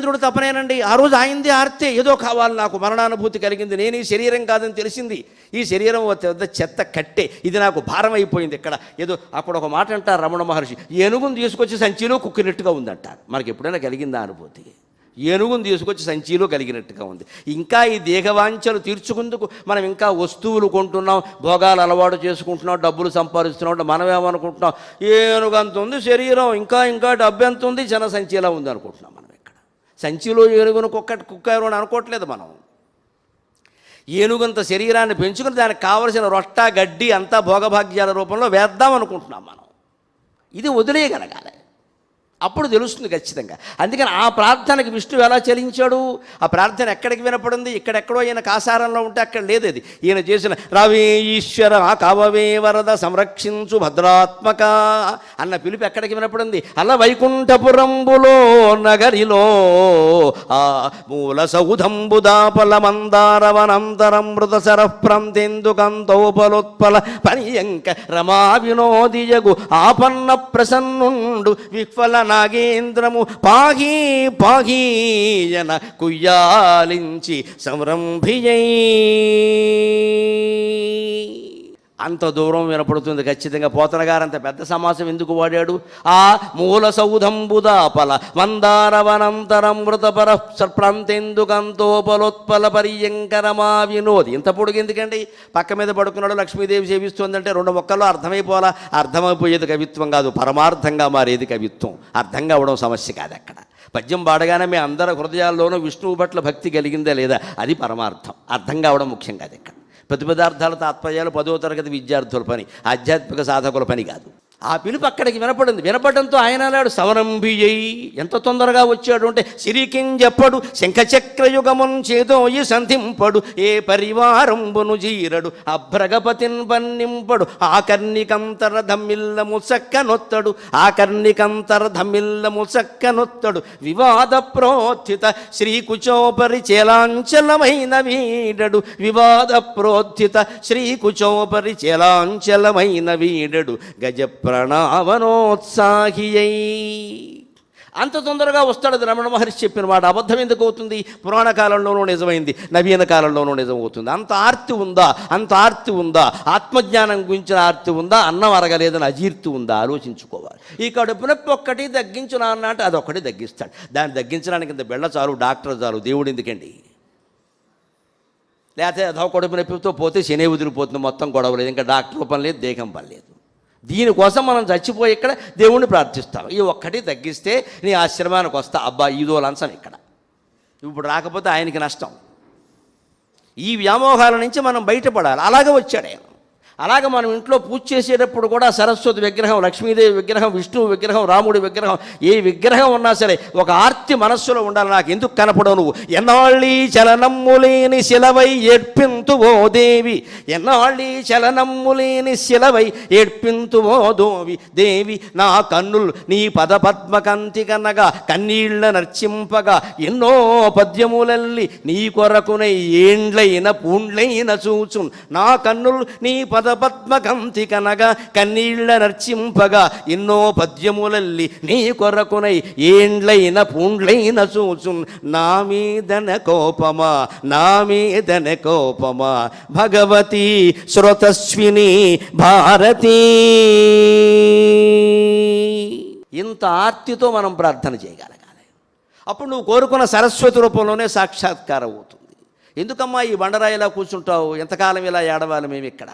గజేంద్రుడు తపనేనండి. ఆ రోజు ఆయింది ఆర్తే ఏదో కావాలి నాకు మరణానుభూతి కలిగింది. నేను ఈ శరీరం కాదని తెలిసింది. ఈ శరీరం వద్ద చెత్త కట్టే ఇది నాకు భారం అయిపోయింది ఇక్కడ. ఏదో అప్పుడు ఒక మాట అంటారు రమణ మహర్షి ఏనుగును తీసుకొచ్చి సంచిలో కుక్కినట్టుగా ఉందంటారు. మనకి ఎప్పుడైనా కలిగిందా అనుభూతి? ఏనుగును తీసుకొచ్చి సంచిలో కలిగినట్టుగా ఉంది. ఇంకా ఈ దేహవాంఛలు తీర్చుకుందుకు మనం ఇంకా వస్తువులు కొంటున్నాం భోగాలు అలవాటు చేసుకుంటున్నాం డబ్బులు సంపాదిస్తున్నాం మనమేమనుకుంటున్నాం ఏనుగు అంత ఉంది శరీరం ఇంకా ఇంకా డబ్బు ఎంత ఉంది? జన సంచిలా ఉంది అనుకుంటున్నాం మనం. సంచిలో ఏనుగును కుక్క కుక్కారు అని అనుకోవట్లేదు మనం. ఏనుగంత శరీరాన్ని పెంచుకుని దానికి కావలసిన రొట్ట గడ్డి అంతా భోగభాగ్యాల రూపంలో వేద్దాం అనుకుంటున్నాం మనం. ఇది వదిలేయగలగాలి. అప్పుడు తెలుస్తుంది ఖచ్చితంగా. అందుకని ఆ ప్రార్థనకి విష్ణువు ఎలా చెలించాడు? ఆ ప్రార్థన ఎక్కడికి వినపడింది? ఇక్కడెక్కడో ఈయన కాసారంలో ఉంటే అక్కడ లేదు అది ఈయన చేసిన రవే ఈశ్వర కవవే వరద సంరక్షించు భద్రాత్మక అన్న పిలుపు ఎక్కడికి వినపడింది? అలా వైకుంఠపురంబులో నగరిలో ఆ మూల సౌధంబుదాపల మందారవనంతరం మృత సరఃప్రంతెందుకంతోపలోత్పల పనియంక రమా వినోదియగు ఆపన్న ప్రసన్నుండు విఫల నాగేంద్రము పాహి పాహీయన కుయ్యాలించి సంరంభియై. అంత దూరం వినపడుతుంది ఖచ్చితంగా. పోతన గారు అంత పెద్ద సమాసం ఎందుకు వాడాడు? ఆ మూల సౌధంబుదాపల మందారవనంతరం మృతపర ప్రాంతెందుకంతోపలోత్పల పర్యంకరమా వినోది. ఇంత పొడుగు ఎందుకండి? పక్క మీద పడుకున్నాడు లక్ష్మీదేవి సేవిస్తుందంటే రెండు మొక్కల్లో అర్థమైపోవాలా? అర్థమైపోయేది కవిత్వం కాదు పరమార్థంగా మారేది కవిత్వం. అర్థం కావడం సమస్య కాదు అక్కడ. పద్యం పాడగానే మీ అందరి హృదయాల్లోనూ విష్ణువు పట్ల భక్తి కలిగిందా లేదా? అది పరమార్థం. అర్థం కావడం ముఖ్యం కాదు ఇక్కడ. ప్రతి పదార్థాల తాత్పర్యాలు పదో తరగతి విద్యార్థుల పని ఆధ్యాత్మిక సాధకుల పని కాదు. ఆ పిలుపు అక్కడికి వినపడింది. వినపడంతో ఆయన అన్నాడు సవరంభియ్యి ఎంత తొందరగా వచ్చాడు అంటే సిరికిం చెప్పడు శంఖచక్రయుగమున్ చేదోయి సంధింపడు ఏ పరివారంబును జీరడు అభ్రగపతిన్ పన్నింపడు ఆకర్ణికంతర ధమ్మిల్ల ముసక్కనొత్తడు ఆకర్ణికంతర ధమ్మిల్ల ముసక్కనొత్తడు వివాద ప్రోత్థిత శ్రీకుచోపరి చేలాంచలమైన వీడడు వివాద ప్రోత్థిత శ్రీకుచోపరి చేలాంచలమైన వీడడు గజప్ర ప్రణవనోత్సాహియై అంత తొందరగా వస్తాడు రమణ మహర్షి చెప్పిన మాట. అబద్ధం ఎందుకు అవుతుంది? పురాణ కాలంలోనూ నిజమైంది నవీన కాలంలోనూ నిజం అవుతుంది. అంత ఆర్తి ఉందా? అంత ఆర్తి ఉందా? ఆత్మజ్ఞానం గురించిన ఆర్తి ఉందా? అన్నం అరగలేదని అజీర్తి ఉందా? ఆలోచించుకోవాలి. ఈ కడుపు నొప్పి ఒక్కటి తగ్గించునా అన్నట్టు అదొక్కటి తగ్గిస్తాడు. దాన్ని తగ్గించడానికి ఇంత బెళ్ళ చాలు డాక్టర్ చాలు దేవుడు ఎందుకండి? లేకపోతే అదో కడుపు నొప్పితో పోతే శని వదిలిపోతుంది మొత్తం గొడవ లేదు. ఇంకా డాక్టర్ పని లేదు దేహం పని లేదు. దీనికోసం మనం చచ్చిపోయి ఇక్కడ దేవుణ్ణి ప్రార్థిస్తాం. ఈ ఒక్కటి తగ్గిస్తే నీ ఆశ్రమానికి వస్తా. అబ్బా ఇదో లంచం ఇక్కడ. ఇప్పుడు రాకపోతే ఆయనకి నష్టం. ఈ వ్యామోహాల నుంచి మనం బయటపడాలి. అలాగే వచ్చాడు ఆయన. అలాగే మనం ఇంట్లో పూజ చేసేటప్పుడు కూడా సరస్వతి విగ్రహం లక్ష్మీదేవి విగ్రహం విష్ణువు విగ్రహం రాముడి విగ్రహం ఏ విగ్రహం ఉన్నా సరే ఒక ఆర్తి మనస్సులో ఉండాలి. నాకు ఎందుకు కనపడవు నువ్వు? ఎన్నాళ్ళీ చలనమ్ములేని శిలవై ఏడ్పింతువో దేవి. ఎన్నాళ్ళీ చలనమ్ములేని శిలవై ఏడ్పింతువో దోవి. దేవి నా కన్నులు నీ పద పద్మకంతి కన్నగా కన్నీళ్ళ నర్చింపగా ఎన్నో పద్యములల్లి నీ కొరకునై ఏండ్లైన పూండ్లైన చూచున్. నా కన్నులు నీ పద పాదపద్మకంతికనగా కనగా కన్నీళ్ళ నర్చింపగా ఎన్నో పద్యములల్లి నీ కొరకునై ఏండ్లైన పూండ్లైన చూచున్. నా మీదన కోపమా నా మీదన కోపమా భగవతి శ్రోతస్విని భారతీ. ఇంత ఆర్తితో మనం ప్రార్థన చేయగలగాలి. అప్పుడు నువ్వు కోరుకున్న సరస్వతి రూపంలోనే సాక్షాత్కారం అవుతుంది ఎందుకమ్మా ఈ బండరాయిలా కూర్చుంటావు? ఎంతకాలం ఇలా ఏడవాలి మేము ఇక్కడ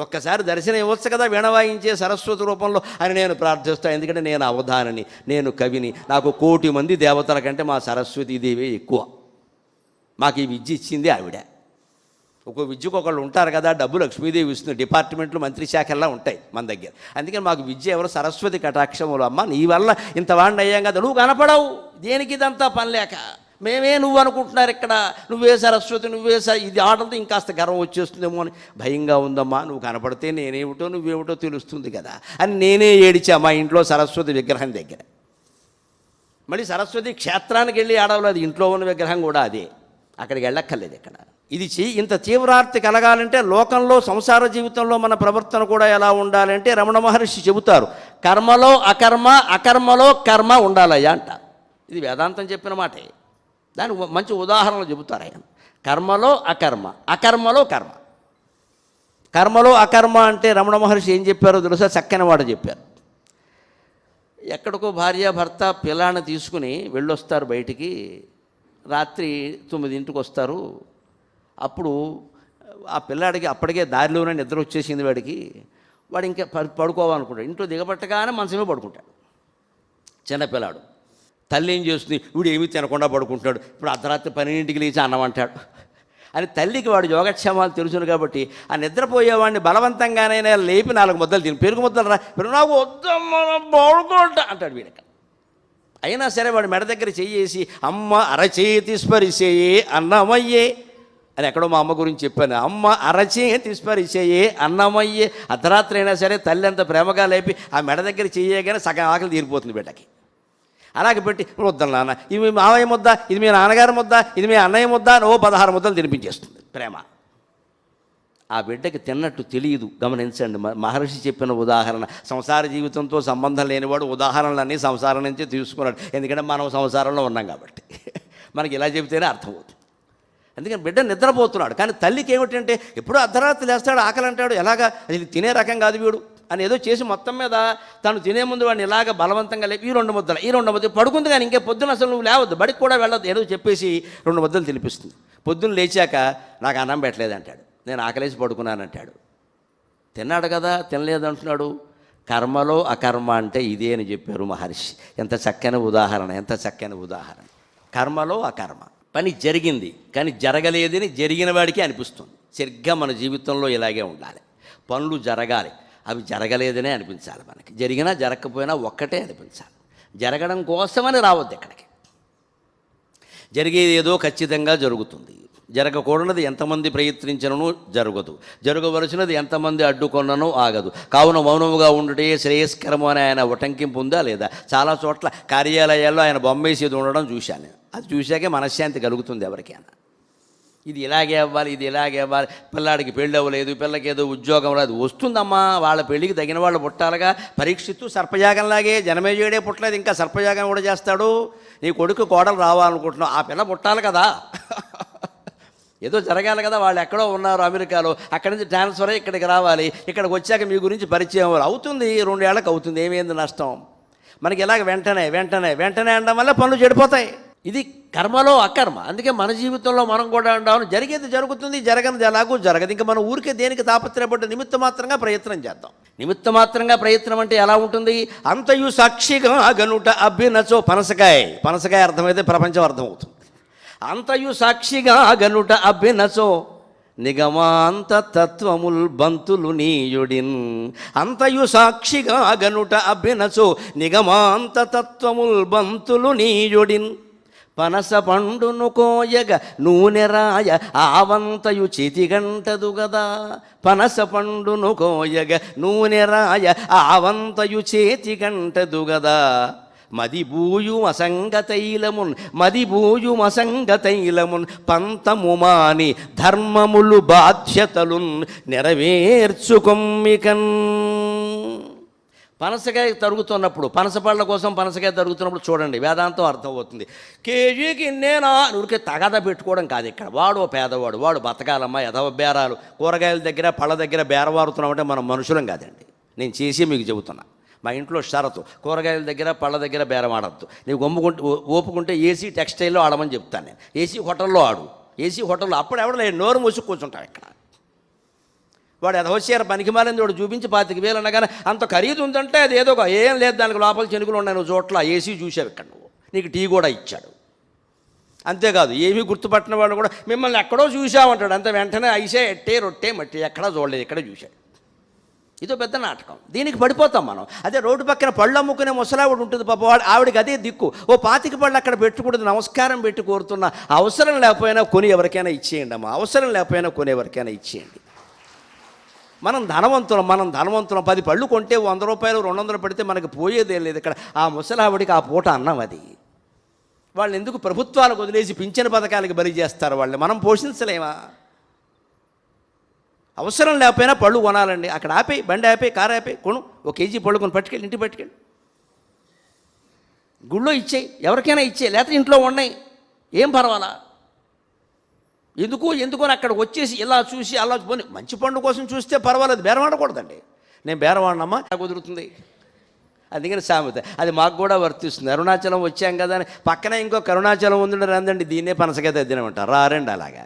ఒక్కసారి దర్శనం ఇవ్వచ్చు కదా వీణవాయించే సరస్వతి రూపంలో. అని నేను ప్రార్థిస్తాను ఎందుకంటే నేను అవధానని నేను కవిని. నాకు కోటి మంది దేవతల కంటే మా సరస్వతి దేవి ఎక్కువ. మాకు ఈ విద్య ఇచ్చింది ఆవిడ. ఒక విద్యకు ఒకళ్ళు ఉంటారు కదా డబ్బు లక్ష్మీదేవి ఇస్తుంది డిపార్ట్మెంట్లు మంత్రి శాఖల్లా ఉంటాయి మన దగ్గర. అందుకని మాకు విద్య ఎవరు? సరస్వతి కటాక్షములు. అమ్మ నీ వల్ల ఇంత వాడిని అయ్యాం కదా నువ్వు కనపడవు. దేనికి ఇదంతా పని లేక? మేమే నువ్వు అనుకుంటున్నారు ఇక్కడ. నువ్వే సరస్వతి నువ్వే స ఇది ఆటలతో ఇంకాస్త గర్వం వచ్చేస్తుందేమో అని భయంగా ఉందమ్మా. నువ్వు కనపడితే నేనేమిటో నువ్వేమిటో తెలుస్తుంది కదా. అని నేనే ఏడిచా మా ఇంట్లో సరస్వతి విగ్రహం దగ్గర. మళ్ళీ సరస్వతి క్షేత్రానికి వెళ్ళి ఆడవలేదు ఇంట్లో ఉన్న విగ్రహం కూడా అదే. అక్కడికి వెళ్ళక్కర్లేదు ఇక్కడ. ఇది చెయ్యి ఇంత తీవ్రార్తి కలగాలంటే లోకంలో సంసార జీవితంలో మన ప్రవర్తన కూడా ఎలా ఉండాలంటే రమణ మహర్షి చెబుతారు కర్మలో అకర్మ అకర్మలో కర్మ ఉండాలయ్యా అంట. ఇది వేదాంతం చెప్పిన మాటే. దానికి మంచి ఉదాహరణలు చెబుతారు ఆయన. కర్మలో అకర్మ అకర్మలో కర్మ. కర్మలో అకర్మ అంటే రమణ మహర్షి ఏం చెప్పారో తెలుసా? చక్కని వాడు చెప్పారు. ఎక్కడికో భార్య భర్త పిల్లాన్ని తీసుకుని వెళ్ళొస్తారు బయటికి. రాత్రి తొమ్మిదింటికి వస్తారు. అప్పుడు ఆ పిల్లాడికి అప్పటికే దారిలోనే నిద్ర వచ్చేసింది వాడికి. వాడు ఇంకా పడుకోవాలనుకుంటాడు. ఇంట్లో దిగబట్టగానే మనసమే పడుకుంటాడు. చిన్నపిల్లాడు తల్లి ఏం చేస్తుంది? వీడు ఏమీ తినకుండా పడుకుంటాడు ఇప్పుడు అర్ధరాత్రి పన్నెండింటికి లేచి అన్నం అంటాడు. అని తల్లికి వాడు యోగక్షేమాలు తెలుసును కాబట్టి ఆ నిద్రపోయేవాడిని బలవంతంగానైనా లేపి నాలుగు ముద్దలు తిని. పెరుగు ముద్దలు రా. నాకు వద్దమ్మా పడుకుంటా అంటాడు వీడక. అయినా సరే వాడు మెడ దగ్గర చెయ్యేసి అమ్మ అరచేతి స్పరిశేయే అన్నమయ్యే అని ఎక్కడో మా అమ్మ గురించి చెప్పాను. అమ్మ అరచేతి స్పరిశేయే అన్నమయ్యే అర్ధరాత్రి అయినా సరే తల్లి అంత ప్రేమగా లేపి ఆ మెడ దగ్గర చెయ్యగానే సగం ఆకలి తీరిపోతుంది బిడ్డకి. అలాగే పెట్టి వద్దాం నాన్న ఇది మీ మామయ్య ముద్ద ఇది మీ నాన్నగారి ముద్ద ఇది మీ అన్నయ్య ముద్ద అని ఓ పదహారు ముద్దలు తినిపించేస్తుంది ప్రేమ. ఆ బిడ్డకి తిన్నట్టు తెలియదు. గమనించండి మ- మహర్షి చెప్పిన ఉదాహరణ. సంసార జీవితంతో సంబంధం లేనివాడు ఉదాహరణలన్నీ సంసారం నుంచే తీసుకున్నాడు. ఎందుకంటే మనం సంసారంలో ఉన్నాం కాబట్టి. మనకి ఇలా చెబితేనే అర్థమవుతుంది. అందుకని బిడ్డ నిద్రపోతున్నాడు. కానీ తల్లికి ఏమిటంటే ఎప్పుడూ అర్ధరాత్రి లేస్తాడు ఆకలి అంటాడు ఎలాగా? అది తినే రకం కాదు వీడు. అని ఏదో చేసి మొత్తం మీద తను తినే ముందు వాడిని ఇలాగ బలవంతంగా లేవు ఈ రెండు ముద్దలు ఈ రెండు ముద్దలు పడుకుంది కానీ ఇంకే పొద్దున అసలు నువ్వు లేవద్దు బడికి కూడా వెళ్ళొద్దు ఏదో చెప్పేసి రెండు ముద్దలు తినిపిస్తుంది. పొద్దున్న లేచాక నాకు అన్నం పెట్టలేదు అంటాడు. నేను ఆకలేసి పడుకున్నానంటాడు తిన్నాడు కదా తినలేదు అంటున్నాడు. కర్మలో అకర్మ అంటే ఇదే అని చెప్పారు మహర్షి. ఎంత చక్కని ఉదాహరణ ఎంత చక్కని ఉదాహరణ. కర్మలో అకర్మ. పని జరిగింది కానీ జరగలేదని జరిగిన వాడికి అనిపిస్తుంది. సరిగ్గా మన జీవితంలో ఇలాగే ఉండాలి. పనులు జరగాలి. అవి జరగలేదనే అనిపించాలి మనకి. జరిగినా జరగకపోయినా ఒక్కటే అనిపించాలి. జరగడం కోసమని రావద్దు ఇక్కడికి జరిగేది ఏదో ఖచ్చితంగా జరుగుతుంది. జరగకూడనది ఎంతమంది ప్రయత్నించను జరగదు. జరగవలసినది ఎంతమంది అడ్డుకొన్ననో ఆగదు. కావున మౌనముగా ఉండటే శ్రేయస్కరము అని ఆయన ఉటంకింపు ఉందా లేదా? చాలా చోట్ల కార్యాలయాల్లో ఆయన బొమ్మేసేది ఉండడం చూశాను. అది చూశాకే మనశ్శాంతి కలుగుతుంది ఎవరికైనా. ఇది ఇలాగే అవ్వాలి ఇది ఇలాగే అవ్వాలి. పిల్లాడికి పెళ్ళి అవ్వలేదు పిల్లకి ఏదో ఉద్యోగం రాదు. వస్తుందమ్మా వాళ్ళ పెళ్ళికి తగిన వాళ్ళు పుట్టాలిగా. పరీక్షిస్తూ సర్పయాగంలాగే జనమేజయుడే పుట్టలేదు ఇంకా సర్పయాగం కూడా చేస్తాడు. నీ కొడుకు కోడలు రావాలనుకుంటున్నావు ఆ పిల్ల పుట్టాలి కదా. ఏదో జరగాలి కదా వాళ్ళు ఎక్కడో ఉన్నారు అమెరికాలో. అక్కడి నుంచి ట్రాన్స్ఫర్ అయ్యి ఇక్కడికి రావాలి. ఇక్కడికి వచ్చాక మీ గురించి పరిచయం అవ్వాలి. అవుతుంది రెండేళ్ళకు అవుతుంది ఏమైంది నష్టం? మనకి ఇలాగ వెంటనే వెంటనే వెంటనే అనడం వల్ల పనులు చెడిపోతాయి. ఇది కర్మలో అకర్మ. అందుకే మన జీవితంలో మనం కూడా ఉండాలి జరిగేది జరుగుతుంది జరగనిది ఎలాగూ జరగదు. ఇంకా మనం ఊరికే దేనికి తాపత్రయపడ్డ నిమిత్త మాత్రంగా ప్రయత్నం చేద్దాం. నిమిత్త మాత్రంగా ప్రయత్నం అంటే ఎలా ఉంటుంది? అంతయు సాక్షిగా గనుట అభ్యునచో పనసకాయ. పనసకాయ అర్థమైతే ప్రపంచం అర్థమవుతుంది. అంతయు సాక్షిగా గనుట అభ్యునచో నిగమాంత తత్వముల్ బంతులు నీయుడిన్. అంతయు సాక్షిగా గనుట అభ్యునచో నిగమాంత తత్వముల్ బంతులు నీయుడిన్. పనస పండును కోయగ నూనె రాయ ఆవంతయు చితిగంటదు గదా. పనస పండును కోయగ నూనె రాయ ఆవంతయు చేతిగంటదు గదా. మదిబూయు అసంగతైలమున్ మదిబూయు అసంగతైలమున్ పంతముమాని ధర్మములు బాధ్యతలున్ నెరవేర్చుకొమ్మికన్. పనసకాయ తరుగుతున్నప్పుడు పనసపళ్ళ కోసం పనసకాయ తరుగుతున్నప్పుడు చూడండి వేదాంతం అర్థమవుతుంది. కేజీకి నేనా ఊరికే తగాద పెట్టుకోవడం కాదు ఇక్కడ. వాడు ఓ పేదవాడు వాడు బతకాలమ్మ ఎదవ బేరాలు. కూరగాయల దగ్గర పళ్ళ దగ్గర బేరవారుతున్నామంటే మనం మనుషులం కాదండి. నేను చేసి మీకు చెబుతున్నా. మా ఇంట్లో షరతు కూరగాయల దగ్గర పళ్ళ దగ్గర బేరమాడద్దు నీకు నీవు గమ్ముకుంటే ఓపుకుంటే ఏసీ టెక్స్టైల్లో ఆడమని చెప్తాను నేను. ఏసీ హోటల్లో ఆడు. ఏసీ హోటల్లో అప్పుడు ఎవడ నోరు మూసి కూర్చుంటాం ఇక్కడ. వాడు ఎదవచ్చారు పనికి మాలింది వాడు చూపించి పాతిక వేలు అనగానే అంత ఖరీదు ఉందంటే అది ఏదో ఒక ఏం లేదు దానికి లోపల చెనుకులు ఉన్నాయి నువ్వు చోట్ల ఏసీ చూసావు ఇక్కడ నువ్వు. నీకు టీ కూడా ఇచ్చాడు. అంతేకాదు ఏమీ గుర్తుపట్టిన వాడు కూడా మిమ్మల్ని ఎక్కడో చూసామంటాడు అంత వెంటనే ఐసే ఎట్టే రొట్టే మట్టి ఎక్కడా చూడలేదు ఇక్కడ చూశాడు. ఇదో పెద్ద నాటకం. దీనికి పడిపోతాం మనం. అదే రోడ్డు పక్కన పళ్ళు అమ్ముకునే ముసలావిడ ఉంటుంది పాప వాడు ఆవిడకి అదే దిక్కు. ఓ పాతిక పళ్ళు అక్కడ పెట్టుకుంటుంది నమస్కారం పెట్టి కోరుతున్నా అవసరం లేకపోయినా కొని ఎవరికైనా ఇచ్చేయండి అమ్మా అవసరం లేకపోయినా కొని ఎవరికైనా ఇచ్చేయండి. మనం ధనవంతులం మనం ధనవంతులం. పది పళ్ళు కొంటే వంద రూపాయలు రెండు వందలు పెడితే మనకి పోయేదేం లేదు. ఇక్కడ ఆ ముసలావిడికి ఆ పూట అన్నం అది. వాళ్ళు ఎందుకు ప్రభుత్వాలకు వదిలేసి పింఛన పథకాలకి బలి చేస్తారు వాళ్ళని? మనం పోషించలేమా? అవసరం లేకపోయినా పళ్ళు కొనాలండి. అక్కడ ఆపే బండి ఆపే కారు ఆపే కొను. ఒక కేజీ పళ్ళు కొని పట్టుకెళ్ళి ఇంటికి పట్టుకెళ్ళి. గుళ్ళో ఇచ్చేయి. ఎవరికైనా ఇచ్చేయి. లేకపోతే ఇంట్లో ఉన్నాయి. ఏం పర్వాలా? ఎందుకు? ఎందుకు అని అక్కడికి వచ్చేసి ఇలా చూసి అలా పోనీ మంచి పండు కోసం చూస్తే పర్వాలేదు బేరమాడకూడదండి నేను బేరవాడినమ్మా నాకు కుదురుతుంది. అందుకని సామెత అది మాకు కూడా వర్తిస్తుంది. అరుణాచలం వచ్చాం కదా అని పక్కనే ఇంకో కరుణాచలం ఉంది రందండి దీన్నే పనసగా తినమంటారు రారండి అలాగా.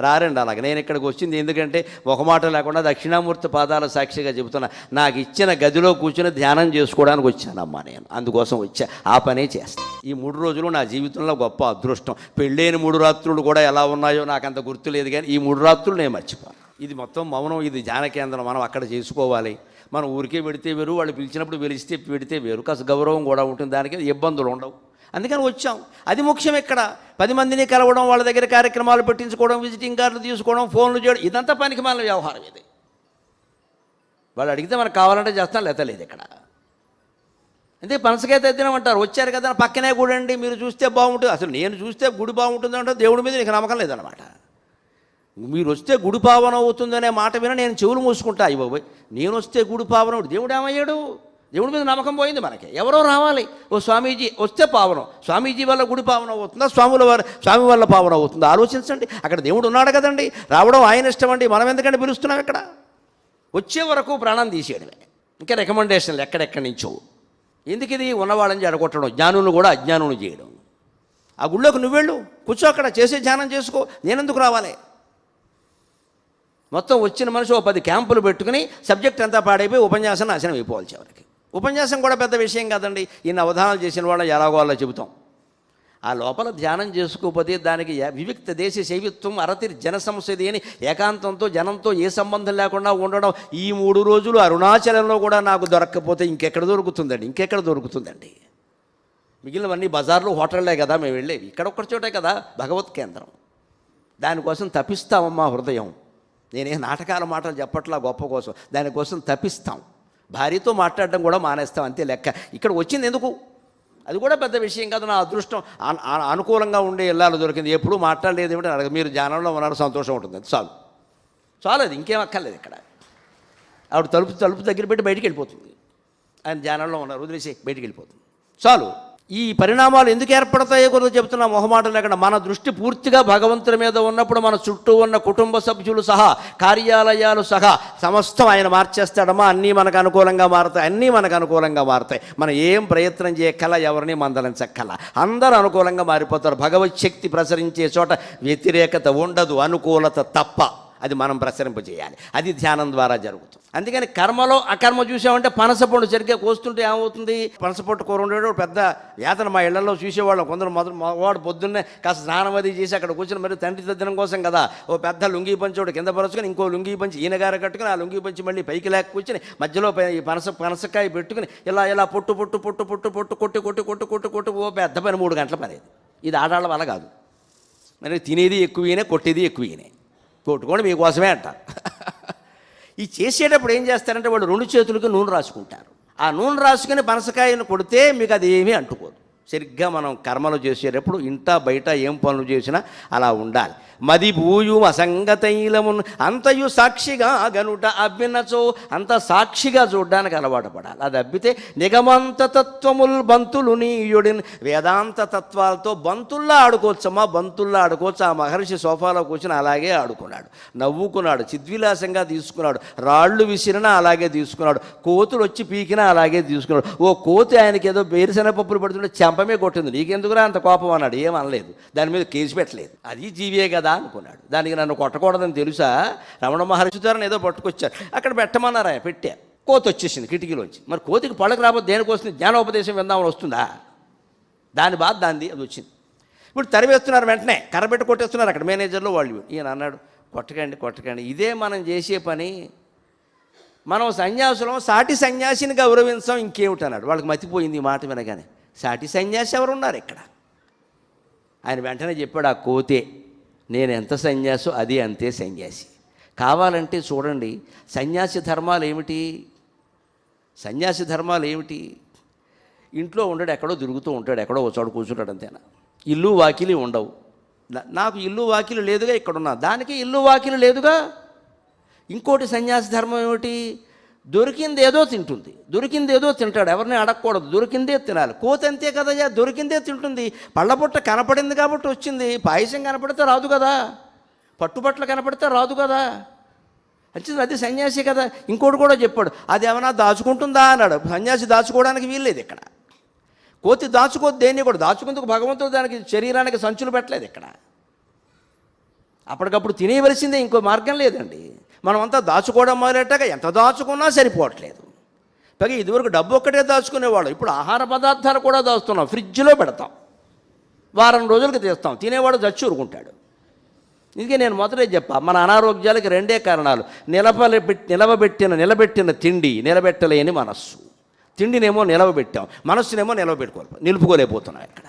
రారండి అలాగే. నేను ఇక్కడికి వచ్చింది ఎందుకంటే ఒక మాట లేకుండా దక్షిణామూర్తి పాదాల సాక్షిగా చెబుతున్నా. నాకు ఇచ్చిన గదిలో కూర్చుని ధ్యానం చేసుకోవడానికి వచ్చానమ్మా నేను. అందుకోసం వచ్చా. ఆ పనే చేస్తాను ఈ మూడు రోజులు నా జీవితంలో గొప్ప అదృష్టం. పెళ్ళైన మూడు రాత్రులు కూడా ఎలా ఉన్నాయో నాకు అంత గుర్తు లేదు కానీ ఈ మూడు రాత్రులు నేను మర్చిపోను. ఇది మొత్తం మౌనం ఇది ధ్యాన కేంద్రం. మనం అక్కడ చేసుకోవాలి. మనం ఊరికే పెడితే వేరు వాళ్ళు పిలిచినప్పుడు పిలిస్తే పెడితే వేరు. కాస్త గౌరవం కూడా ఉంటుంది. దానికి ఇబ్బందులు ఉండవు. అందుకని వచ్చాం. అది ముఖ్యం ఇక్కడ పది మందిని కలవడం వాళ్ళ దగ్గర కార్యక్రమాలు పెట్టించుకోవడం విజిటింగ్ కార్డులు తీసుకోవడం ఫోన్లు చేయడం ఇదంతా పనికి మన వ్యవహారం ఇది. వాళ్ళు అడిగితే మనకు కావాలంటే చేస్తాం లేత లేదు ఇక్కడ. అంతే పనసకాయ తెద్దినామంటారు వచ్చారు కదా పక్కనే గుడి అండి మీరు చూస్తే బాగుంటుంది. అసలు నేను చూస్తే గుడి బాగుంటుంది అంటే దేవుడి మీద నీకు నమ్మకం లేదనమాట మీరు వస్తే గుడి పావనం అవుతుందనే మాట విన నేను చెవులు మూసుకుంటా. అయ్యి బాబోయ్ నేను వస్తే గుడి పావనం దేవుడు ఏమయ్యాడు? దేవుడి మీద నమ్మకం పోయింది మనకి. ఎవరో రావాలి. ఓ స్వామీజీ వస్తే పావనం. స్వామీజీ వల్ల గుడి పావనం అవుతుందా? స్వాముల వారి స్వామి వల్ల పావనం అవుతుందా? ఆలోచించండి. అక్కడ దేవుడు ఉన్నాడు కదండి. రావడం ఆయన ఇష్టం అండి. మనం ఎందుకంటే పిలుస్తున్నాం ఇక్కడ? వచ్చే వరకు ప్రాణం తీసేయడమే. ఇంకా రికమెండేషన్లు ఎక్కడెక్కడి నుంచో. ఎందుకు ఇది? ఉన్నవాళ్ళని జడగొట్టడం జ్ఞానులు కూడా అజ్ఞానులు చేయడం. ఆ గుళ్ళోకి నువ్వెళ్ళు కూర్చో అక్కడ. చేసే ధ్యానం చేసుకో. నేనెందుకు రావాలి? మొత్తం వచ్చిన మనిషి ఓ పది క్యాంపులు పెట్టుకుని సబ్జెక్ట్ అంతా పాడైపోయి ఉపన్యాసం నాశనం అయిపోవాలి చివరికి. ఉపన్యాసం కూడా పెద్ద విషయం కాదండి. ఇన్ని అవధానాలు చేసిన వాళ్ళు ఎలాగో అలా చెబుతాం. ఆ లోపల ధ్యానం చేసుకోకపోతే దానికి వివిక్త దేశ శైవిత్వం అరతిరి జన సంస్థది అని ఏకాంతంతో జనంతో ఏ సంబంధం లేకుండా ఉండడం ఈ మూడు రోజులు అరుణాచలంలో కూడా నాకు దొరక్కపోతే ఇంకెక్కడ దొరుకుతుందండి? ఇంకెక్కడ దొరుకుతుందండి? మిగిలినవన్నీ బజార్లు హోటళ్ళే కదా మేము వెళ్ళేవి. ఇక్కడ ఒక్కటి చోటే కదా భగవత్ కేంద్రం. దానికోసం తప్పిస్తామమ్మా హృదయం. నేనే నాటకాల మాటలు చెప్పట్లా గొప్ప కోసం. దానికోసం తప్పిస్తాం. భార్యతో మాట్లాడడం కూడా మానేస్తాం అంతే లెక్క. ఇక్కడ వచ్చింది ఎందుకు? అది కూడా పెద్ద విషయం కాదు నా అదృష్టం. అనుకూలంగా ఉండే ఇళ్ళాలు దొరికింది. ఎప్పుడూ మాట్లాడలేదు ఏమిటి? అడగ మీరు ధ్యానంలో ఉన్నారు సంతోషం ఉంటుంది. చాలు చాలు. అది ఇంకేం అక్కర్లేదు ఇక్కడ. ఆవిడ తలుపు తలుపు దగ్గర పెట్టి బయటికి వెళ్ళిపోతుంది. ఆయన ధ్యానంలో ఉన్నారు వదిలేసి బయటికి వెళ్ళిపోతుంది. చాలు. ఈ పరిణామాలు ఎందుకు ఏర్పడతాయో కూడా చెప్తున్నా మొహమాటం లేకుండా. మన దృష్టి పూర్తిగా భగవంతుడి మీద ఉన్నప్పుడు మన చుట్టూ ఉన్న కుటుంబ సభ్యులు సహా కార్యాలయాలు సహా సమస్తం ఆయన మార్చేస్తాడమ్మా. అన్నీ మనకు అనుకూలంగా మారుతాయి అన్నీ మనకు అనుకూలంగా మారుతాయి. మనం ఏం ప్రయత్నం చేయక్కల ఎవరిని మందలించక్కల. అందరూ అనుకూలంగా మారిపోతారు. భగవత్ శక్తి ప్రసరించే చోట వ్యతిరేకత ఉండదు అనుకూలత తప్ప. అది మనం ప్రసరింపజేయాలి. అది ధ్యానం ద్వారా జరుగుతుంది. అందుకని కర్మలో అకర్మ చూసామంటే పనసపండు సరిగ్గా కోస్తుంటే ఏమవుతుంది? పనసపొట్టు కూర ఉండేవాడు పెద్ద యాతన మా ఇళ్ళలో చూసేవాళ్ళం. కొందరు మొదలు మగవాడు పొద్దున్నే కాస్త స్నానం అది చేసి అక్కడ కూర్చొని మరి తండ్రి తద్దినం కోసం కదా ఓ పెద్ద లుంగీ పంచి ఒకటి కింద పరుచుకొని ఇంకో లుంగీ పంచి ఈయనగార కట్టుకుని ఆ లుంగీ పంచి మళ్ళీ పైకి లేక కూర్చొని మధ్యలో ఈ పనస పనసకాయ పెట్టుకుని ఇలా ఇలా పొట్టు పొట్టు పొట్టు పొట్టు పొట్టు కొట్టి కొట్టి కొట్టు కొట్టు కొట్టు ఓ పెద్ద పని మూడు గంటల పని ఇది ఇది ఆడాళ్ళ వల్ల కాదు. మరి తినేది ఎక్కువనే కొట్టేది ఎక్కువనే. కొట్టుకోండి మీకోసమే అంటారు ఈ చేసేటప్పుడు ఏం చేస్తారంటే వాళ్ళు రెండు చేతులకు నూనె రాసుకుంటారు. ఆ నూనె రాసుకుని పనసకాయను కొడితే మీకు అది ఏమీ అంటుకోదు. సరిగ్గా మనం కర్మలు చేసేటప్పుడు ఇంట బయట ఏం పనులు చేసినా అలా ఉండాలి. మది భూయు అసంగతైలమున్ అంతయు సాక్షిగా గనుట అబ్బినచో అంత సాక్షిగా చూడడానికి అలవాటు పడాలి. అది అబ్బితే నిగమంత తత్వముల్ బంతులు నీయుడిన్ వేదాంత తత్వాలతో బంతుల్లా ఆడుకోవచ్చమ్మా బంతుల్లా ఆడుకోవచ్చు. ఆ మహర్షి సోఫాలో కూర్చుని అలాగే ఆడుకున్నాడు. నవ్వుకున్నాడు చిద్విలాసంగా తీసుకున్నాడు. రాళ్ళు విసిరినా అలాగే తీసుకున్నాడు. కోతులు వచ్చి పీకినా అలాగే తీసుకున్నాడు. ఓ కోతి ఆయనకి ఏదో వేరుశెనగ పప్పులు పడుతుంటే చెంపమే కొట్టింది. నీకెందుకురా అంత కోపం అన్నాడు. ఏం అనలేదు. దాని మీద కేసు పెట్టలేదు. అది జీవియే కదా అనుకున్నాడు. దానికి నన్ను కొట్టకూడదని తెలుసా? రమణ మహర్షి ద్వారా ఏదో పట్టుకొచ్చారు. అక్కడ పెట్టమన్నారా పెట్టా. కోత వచ్చేసింది కిటికీలోంచి. మరి కోతికి పళ్ళకి రాబోతే దేనికోసం జ్ఞానోపదేశం విందామని వస్తుందా? దాని బాధ దాంది అది వచ్చింది. ఇప్పుడు తరివేస్తున్నారు వెంటనే. కర్రబెట్టి కొట్టేస్తున్నారు అక్కడ మేనేజర్లో వాళ్ళు. ఈయన అన్నాడు కొట్టకండి కొట్టకండి. ఇదే మనం చేసే పని. మనం సన్యాసులం సాటి సన్యాసిని గౌరవించాం ఇంకేమిటి అన్నాడు వాళ్ళకి మతిపోయింది ఈ మాట వినగానే. సాటి సన్యాసి ఎవరు ఉన్నారు ఇక్కడ? ఆయన వెంటనే చెప్పాడు ఆ కోతే నేను ఎంత సన్యాసో అది అంతే సన్యాసి. కావాలంటే చూడండి సన్యాసి ధర్మాలు ఏమిటి? సన్యాసి ధర్మాలు ఏమిటి? ఇంట్లో ఉండడు ఎక్కడో తిరుగుతూ ఉంటాడు ఎక్కడో వచ్చాడు కూర్చుంటాడు అంతేనా? ఇల్లు వాకిలి ఉండవు. నాకు ఇల్లు వాకిలి లేదుగా ఇక్కడ ఉన్నా దానికి ఇల్లు వాకిలి లేదుగా? ఇంకోటి సన్యాసి ధర్మం ఏమిటి? దొరికింది ఏదో తింటుంది. దొరికింది ఏదో తింటాడు. ఎవరిని అడగకూడదు. దొరికిందే తినాలి. కోతి అంతే కదయ్యా. దొరికిందే తింటుంది. పళ్ళపుట్ట కనపడింది కాబట్టి వచ్చింది. పాయసం కనపడితే రాదు కదా. పట్టుబట్టలు కనపడితే రాదు కదా. వచ్చింది అది సన్యాసి కదా. ఇంకోటి కూడా చెప్పాడు. అది ఏమైనా దాచుకుంటుందా అన్నాడు. సన్యాసి దాచుకోవడానికి వీల్లేదు ఇక్కడ. కోతి దాచుకోదు దేన్ని కూడా. దాచుకుందుకు భగవంతుడు దానికి శరీరానికి సంచులు పెట్టలేదు ఇక్కడ. అప్పటికప్పుడు తినేయవలసిందే. ఇంకో మార్గం లేదండి. మనమంతా దాచుకోవడం మొదలెట్టాక ఎంత దాచుకున్నా సరిపోవట్లేదు. పైగా ఇదివరకు డబ్బు ఒక్కటే దాచుకునేవాడు ఇప్పుడు ఆహార పదార్థాలు కూడా దాస్తున్నాం. ఫ్రిడ్జ్లో పెడతాం. వారం రోజులకి తీస్తాం. తినేవాడు చచ్చి ఊరుకుంటాడు. ఇందుకే నేను మొదటే చెప్పా మన అనారోగ్యాలకి రెండే కారణాలు. నిలబెట్టి నిలబెట్టిన నిలబెట్టిన తిండి నిలబెట్టలేని మనస్సు. తిండినేమో నిలవబెట్టాం. మనస్సునేమో నిలవబెట్టుకోవాలి నిలుపుకోలేకపోతున్నాం ఇక్కడ.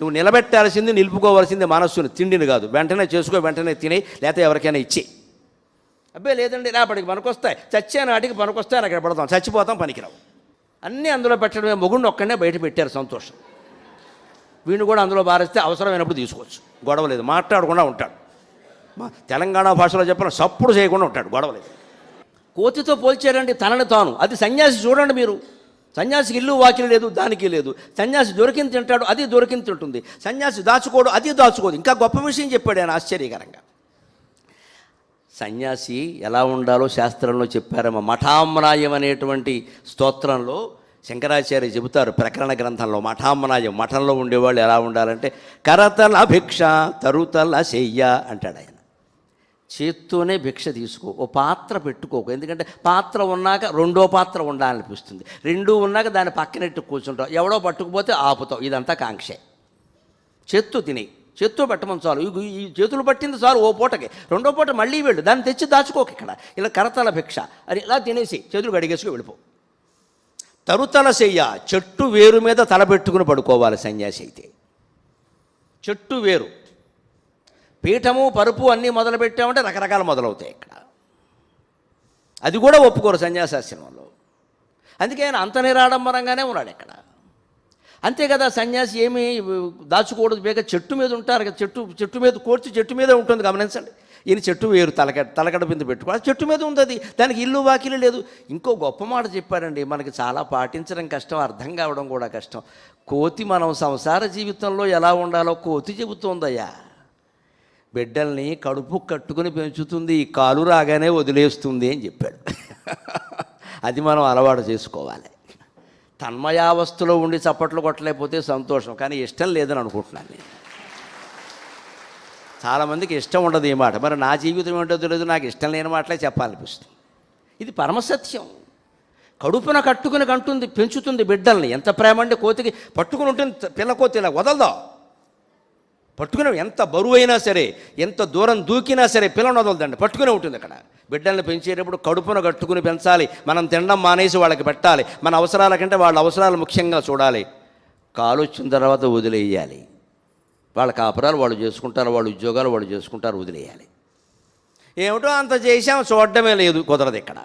నువ్వు నిలబెట్టాల్సింది నిలుపుకోవాల్సింది మనస్సుని తిండిని కాదు. వెంటనే చేసుకో వెంటనే తినే లేకపోతే ఎవరికైనా ఇచ్చేయి. అబ్బే లేదండి రేపటికి పనికొస్తాయి. చచ్చే నాటికి పనికొస్తాయి అక్కడ పడతాం. చచ్చిపోతాం పనికిరావు. అన్నీ అందులో పెట్టడమే మొగుడిని ఒక్కడనే బయట పెట్టారు సంతోషం. వీడిని కూడా అందులో బారేస్తే అవసరమైనప్పుడు తీసుకోవచ్చు. గొడవ లేదు మాట్లాడకుండా ఉంటాడు. మా తెలంగాణ భాషలో చెప్పిన సప్పుడు చేయకుండా ఉంటాడు గొడవ లేదు. కోతితో పోల్చారండి తనని తాను. అది సన్యాసి చూడండి మీరు. సన్యాసికి ఇల్లు వాకిలి లేదు దానికి లేదు. సన్యాసి దొరికింది తింటాడు అది దొరికింది తింటుంది. సన్యాసి దాచుకోడు అది దాచుకోదు. ఇంకా గొప్ప విషయం చెప్పాడు ఆయన ఆశ్చర్యకరంగా. సన్యాసి ఎలా ఉండాలో శాస్త్రంలో చెప్పారమ్మ. మఠామనాయం అనేటువంటి స్తోత్రంలో శంకరాచార్య చెబుతారు ప్రకరణ గ్రంథంలో. మఠామ్నాయం మఠంలో ఉండేవాళ్ళు ఎలా ఉండాలంటే కరతల భిక్ష తరుతల శయ్య అంటాడు ఆయన. చేత్తోనే భిక్ష తీసుకో ఓ పాత్ర పెట్టుకోకు. ఎందుకంటే పాత్ర ఉన్నాక రెండో పాత్ర ఉండాలనిపిస్తుంది. రెండు ఉన్నాక దాని పక్కనెట్టు కూర్చుంటావు. ఎవడో పట్టుకుపోతే ఆపుతావు. ఇదంతా కాంక్షే. చేత్తో తిని చేత్తో పెట్టమని చాలు. ఈ చేతులు పట్టింది చాలు ఓ పూటకి. రెండో పూట మళ్ళీ వెళ్ళు. దాన్ని తెచ్చి దాచుకోక ఇక్కడ. ఇలా కరతల భిక్ష. అని ఇలా తినేసి చేతులు గడిగేసుకు వెళ్ళిపో. తరుతల సెయ్య చెట్టు వేరు మీద తల పెట్టుకుని పడుకోవాలి సన్యాసి అయితే. చెట్టు వేరు. పీఠము పరుపు అన్నీ మొదలు పెట్టామంటే రకరకాలు మొదలవుతాయి ఇక్కడ. అది కూడా ఒప్పుకోరు సన్యాసాశ్రమంలో. అందుకే ఆయన అంత నిరాడంబరంగానే ఉన్నాడు ఇక్కడ. అంతే కదా సన్యాసి ఏమి దాచుకోవడం బేగ చెట్టు మీద ఉంటారు కదా చెట్టు చెట్టు మీద కోర్చి చెట్టు మీదే ఉంటుంది గమనించండి. ఈయన చెట్టు వేరు తలకడ తలకడ బిందు పెట్టుకోవాలి. చెట్టు మీద ఉంది అది దానికి ఇల్లు వాకిలు లేదు. ఇంకో గొప్ప మాట చెప్పారండి మనకి చాలా పాటించడం కష్టం అర్థం కావడం కూడా కష్టం. కోతి మనం సంసార జీవితంలో ఎలా ఉండాలో కోతి చెబుతోందయ్యా. బిడ్డల్ని కడుపు కట్టుకుని పెంచుతుంది కాలు రాగానే వదిలేస్తుంది అని చెప్పాడు. అది మనం అలవాటు చేసుకోవాలి. తన్మయావస్థలో ఉండి చప్పట్లు కొట్టలేకపోతే సంతోషం. కానీ ఇష్టం లేదని అనుకుంటున్నాను నేను. చాలామందికి ఇష్టం ఉండదు ఈ మాట. మరి నా జీవితం ఏంటో తెలియదు నాకు ఇష్టం లేని మాటలే చెప్పాలనిపిస్తుంది. ఇది పరమసత్యం. కడుపున కట్టుకుని కంటుంది పెంచుతుంది బిడ్డల్ని. ఎంత ప్రేమ అంటే కోతికి. పట్టుకుని ఉంటుంది పిల్ల కోతి ఇలా వదలదా. పట్టుకునే ఎంత బరువు అయినా సరే ఎంత దూరం దూకినా సరే పిల్లని వదలదండి. పట్టుకునే ఉంటుంది అక్కడ. బిడ్డల్ని పెంచేటప్పుడు కడుపున కట్టుకుని పెంచాలి. మనం తినడం మానేసి వాళ్ళకి పెట్టాలి. మన అవసరాల కంటే వాళ్ళ అవసరాలు ముఖ్యంగా చూడాలి. కాలు వచ్చిన తర్వాత వదిలేయాలి. వాళ్ళ కాపురాలు వాళ్ళు చేసుకుంటారు వాళ్ళ ఉద్యోగాలు వాళ్ళు చేసుకుంటారు వదిలేయాలి. ఏమిటో అంత చేసాం చూడడమే లేదు కుదరదు ఇక్కడ.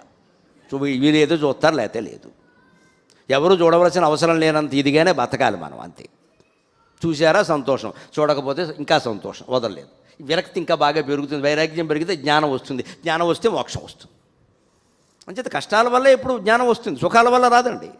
చూ ఏదో చూస్తారు లేకపోతే లేదు. ఎవరు చూడవలసిన అవసరం లేనంత ఇదిగానే బతకాలి మనం అంతే. చూసారా సంతోషం. చూడకపోతే ఇంకా సంతోషం. వదలలేదు. విరక్తి ఇంకా బాగా పెరుగుతుంది. వైరాగ్యం పెరిగితే జ్ఞానం వస్తుంది. జ్ఞానం వస్తే మోక్షం వస్తుంది. అంచేత కష్టాల వల్ల ఇప్పుడు జ్ఞానం వస్తుంది. సుఖాల వల్ల రాదండి.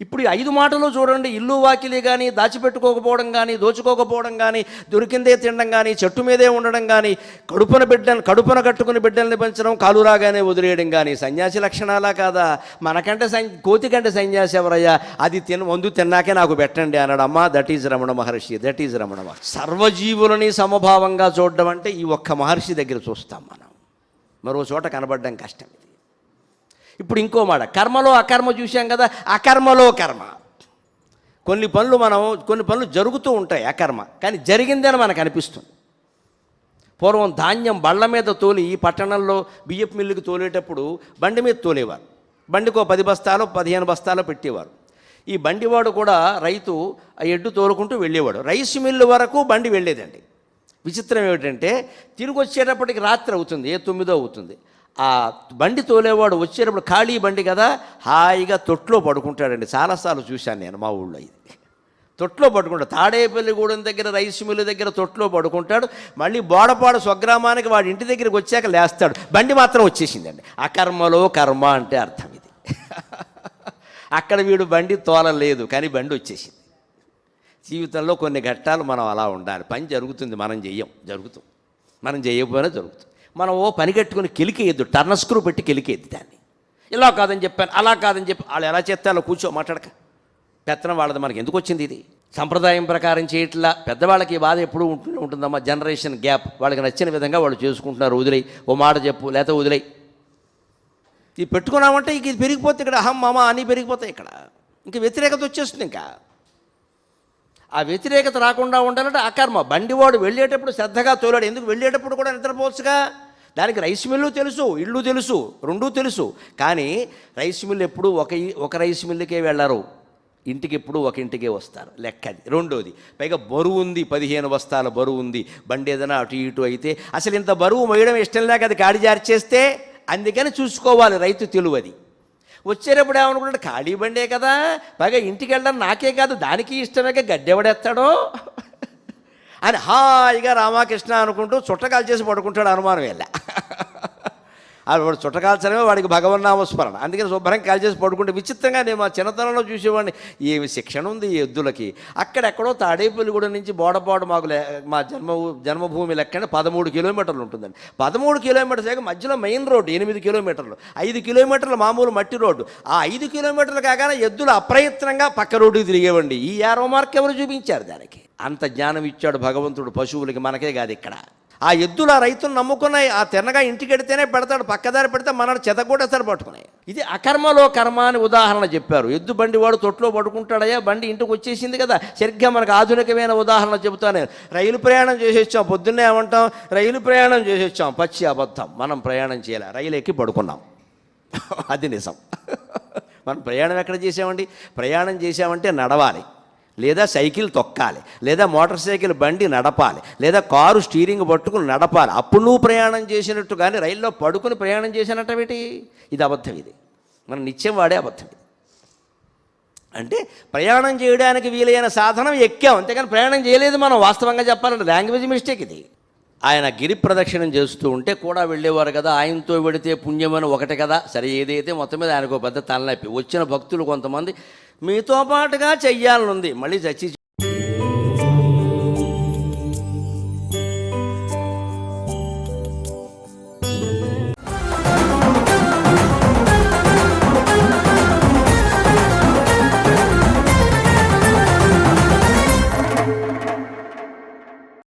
ఇప్పుడు ఈ ఐదు మాటలు చూడండి ఇల్లు వాకిలి కానీ దాచిపెట్టుకోకపోవడం కానీ దోచుకోకపోవడం కానీ దొరికిందే తినడం కానీ చెట్టు మీదే ఉండడం కానీ కడుపున బిడ్డను కడుపున కట్టుకుని బిడ్డల్ని పెంచడం కాలు రాగానే వదిలేయడం కానీ సన్యాసి లక్షణాలా కాదా? మనకంటే సన్ కోతి కంటే సన్యాసి ఎవరయ్యా? అది తిన వందు తిన్నాకే నాకు పెట్టండి అన్నాడు. అమ్మా that is Ramana Maharshi that is Ramana Maharshi. సర్వజీవులని సమభావంగా చూడడం అంటే ఈ ఒక్క మహర్షి దగ్గర చూస్తాం మనం. మరో చోట కనబడడం కష్టం ఇది ఇప్పుడు ఇంకో మాట కర్మలో అకర్మ చూశాం కదా అకర్మలో కర్మ. కొన్ని పనులు మనం కొన్ని పనులు జరుగుతూ ఉంటాయి అకర్మ కానీ జరిగిందని మనకు అనిపిస్తుంది. పూర్వం ధాన్యం బళ్ళ మీద తోలి ఈ పట్టణంలో బియ్యపు మిల్లుకి తోలేటప్పుడు బండి మీద తోలేవారు. బండికో పది బస్తాలు పదిహేను బస్తాలు పెట్టేవారు. ఈ బండివాడు కూడా రైతు ఆ ఎడ్డు తోలుకుంటూ వెళ్ళేవాడు. రైస్ మిల్లు వరకు బండి వెళ్ళేదండి. విచిత్రం ఏమిటంటే తిరిగి వచ్చేటప్పటికి రాత్రి అవుతుంది ఏ తొమ్మిదో అవుతుంది. ఆ బండి తోలేవాడు వచ్చేటప్పుడు ఖాళీ బండి కదా హాయిగా తొట్లో పడుకుంటాడండి. చాలాసార్లు చూశాను నేను మా ఊళ్ళో ఇది. తొట్లో పడుకుంటాడు. తాడేపల్లిగూడెం దగ్గర రైస్ మిల్లు దగ్గర తొట్లో పడుకుంటాడు. మళ్ళీ బోడపాడు స్వగ్రామానికి వాడి ఇంటి దగ్గరికి వచ్చాక లేస్తాడు. బండి మాత్రం వచ్చేసిందండి. అకర్మలో కర్మ అంటే అర్థం ఇది. అక్కడ వీడు బండి తోలలేదు కానీ బండి వచ్చేసింది. జీవితంలో కొన్ని ఘట్టాలు మనం అలా ఉండాలి. పని జరుగుతుంది మనం చెయ్యం జరుగుతుంది. మనం చేయకపోయినా జరుగుతుంది. మనం ఓ పని కట్టుకుని కెలికేయద్దు. టర్న స్క్రూ పెట్టి కెలికేయద్దు దాన్ని. ఇలా కాదని చెప్పాను అలా కాదని చెప్పి వాళ్ళు ఎలా చేస్తే అలా కూర్చో మాట్లాడక. పెత్తనం వాళ్ళది మనకి ఎందుకు వచ్చింది ఇది? సంప్రదాయం ప్రకారం చేయట్లా పెద్దవాళ్ళకి బాధ ఎప్పుడూ ఉంటూనే ఉంటుందమ్మా. Generation gap. వాళ్ళకి నచ్చిన విధంగా వాళ్ళు చేసుకుంటున్నారు. వదిలే ఓ మాట చెప్పు లేకపోతే వదిలే ఇది పెట్టుకున్నామంటే ఇంక ఇది పెరిగిపోతే ఇక్కడ అహం మామ అని పెరిగిపోతాయి ఇక్కడ. ఇంక వ్యతిరేకత వచ్చేస్తుంది ఇంకా. ఆ వ్యతిరేకత రాకుండా ఉండాలంటే అకర్మ. బండివాడు వెళ్ళేటప్పుడు శ్రద్ధగా తోలాడు. ఎందుకు? వెళ్ళేటప్పుడు కూడా నిద్రపోవచ్చుగా. దానికి రైస్ మిల్లు తెలుసు ఇల్లు తెలుసు రెండూ తెలుసు. కానీ రైస్ మిల్లు ఎప్పుడు ఒక ఒక రైస్ మిల్లుకే వెళ్ళరు ఇంటికి ఎప్పుడు ఒక ఇంటికే వస్తారు. లెక్కది. రెండోది పైగా బరువు ఉంది పదిహేను బస్తాల బరువు ఉంది. బండి ఏదైనా అటు ఇటు అయితే అసలు ఇంత బరువు మోయడం ఇష్టం లేక అది కాడి జార్చేస్తే అందుకని చూసుకోవాలి రైతు తెలువది. వచ్చేటప్పుడు ఏమనుకుంటాడు ఖాళీ బండే కదా పైగా ఇంటికి వెళ్ళడం నాకే కాదు దానికి ఇష్టమే గడ్డెవడెత్తాడో అని హాయిగా రామకృష్ణ అనుకుంటూ చుట్టకాలు చేసి పడుకుంటాడు అనుమానం వెళ్ళా. వాడు చుట్టకాల్చడమే వాడికి భగవన్నామస్మరణ. అందుకని శుభ్రం కాల్చేసి పడుకుంటే విచిత్రంగా నేను మా చిన్నతనంలో చూసేవాడిని. ఏమి శిక్షణ ఉంది ఈ ఎద్దులకి? అక్కడెక్కడో తాడేపల్లిగూడ నుంచి బోడపాడు మాకు మా జన్మ జన్మభూమి లెక్కనే పదమూడు కిలోమీటర్లు ఉంటుందండి. పదమూడు కిలోమీటర్స్ లేక మధ్యలో మెయిన్ రోడ్డు ఎనిమిది కిలోమీటర్లు. ఐదు కిలోమీటర్లు మామూలు మట్టి రోడ్డు. ఆ ఐదు కిలోమీటర్లు కాగానే ఎద్దులు అప్రయత్నంగా పక్క రోడ్డుకి తిరిగేవండి. ఈ యారో మార్క్ ఎవరు చూపించారు దానికి? అంత జ్ఞానం ఇచ్చాడు భగవంతుడు పశువులకి మనకే కాదు ఇక్కడ. ఆ ఎద్దులు ఆ రైతును నమ్ముకున్నాయి. ఆ తిన్నగా ఇంటికి ఎడితేనే పెడతాడు. పక్కదారి పెడితే మన చెతగొట్టేస్తాడు పట్టుకున్నాయి. ఇది అకర్మలో కర్మ అని ఉదాహరణ చెప్పారు. ఎద్దు బండి వాడు తొట్లో పడుకుంటాడయ్యా బండి ఇంటికి వచ్చేసింది కదా. సరిగ్గా మనకు ఆధునికమైన ఉదాహరణ చెబుతాను. నేను రైలు ప్రయాణం చేసి వచ్చాం పొద్దున్నే ఏమంటాం? రైలు ప్రయాణం చేసి వచ్చాం పచ్చి అబద్ధం. మనం ప్రయాణం చేయాలి. రైలు ఎక్కి పడుకున్నాం. అది నిజం. మనం ప్రయాణం ఎక్కడ చేసామండి? ప్రయాణం చేసామంటే నడవాలి. లేదా సైకిల్ తొక్కాలి లేదా మోటార్ సైకిల్ బండి నడపాలి లేదా కారు స్టీరింగ్ పట్టుకుని నడపాలి. అప్పుడు నువ్వు ప్రయాణం చేసినట్టు కానీ రైల్లో పడుకుని ప్రయాణం చేసినట్టేమిటి ఇది అబద్ధం ఇది. మనం నిత్యం వాడే అబద్ధం ఇది. అంటే ప్రయాణం చేయడానికి వీలైన సాధనం ఎక్కాం. అంతేకాని ప్రయాణం చేయలేదు మనం వాస్తవంగా చెప్పాలంటే లాంగ్వేజ్ మిస్టేక్ ఇది. ఆయన గిరి ప్రదక్షిణం చేస్తూ ఉంటే కూడా వెళ్ళేవారు కదా ఆయనతో వెడితే పుణ్యమని ఒకటి కదా. సరే ఏదైతే మొత్తం మీద ఆయనకు పెద్ద తలనొప్పి. వచ్చిన భక్తులు కొంతమంది మీతో పాటుగా చెయ్యాలనుంది. మళ్ళీ చచ్చి